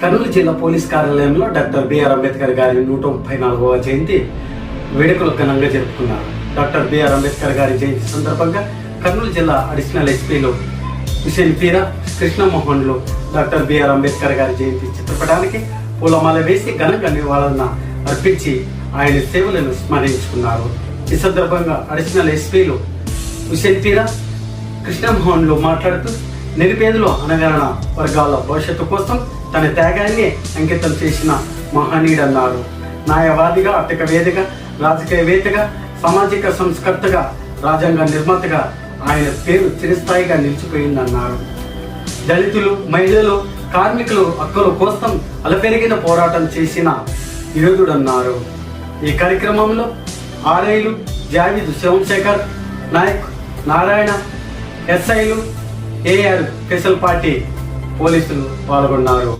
కర్నూలు జిల్లా పోలీస్ కార్యాలయంలో doctor B R Ambedkar గారి నూట ముప్పై నాలుగవ జయంతి వేడుకలు ఘనంగా జరుపుకున్నారు. డాక్టర్ బిఆర్ అంబేద్కర్ గారి జయంతి సందర్భంగా కర్నూలు జిల్లా అడిషనల్ ఎస్పీలు హుసేన్ పీరా కృష్ణమోహన్లు డాక్టర్ బిఆర్ అంబేద్కర్ గారి జయంతి చిత్రపటానికి పూలమాల వేసి ఘనంగా నివాళులను అర్పించి ఆయన సేవలను స్మరించుకున్నారు. ఈ సందర్భంగా అడిషనల్ ఎస్పీలు హుసేన్ పీరా కృష్ణమోహన్లు మాట్లాడుతూ నిరుపేదలు అనగాన వర్గాల భవిష్యత్తు కోసం తన త్యాగాన్ని అంకితం చేసిన మహనీయుడన్నారు. న్యాయవాదిగా అట్టక వేదిక రాజకీయవేత్తగా సామాజిక సంస్కర్తగా రాజ్యాంగ నిర్మాతగా ఆయన పేరు చిరస్థాయిగా నిలిచిపోయిందన్నారు. దళితులు మహిళలు కార్మికులు హక్కుల కోసం అలపెరిగిన పోరాటం చేసిన యోధుడన్నారు ఈ కార్యక్రమంలో ఆర్ఐలు జావీద్ శివంశేఖర్ నాయక్ నారాయణ ఎస్ఐలు ఏఆర్ స్పెషల్ పార్టీ పోలీసులు పాల్గొన్నారు.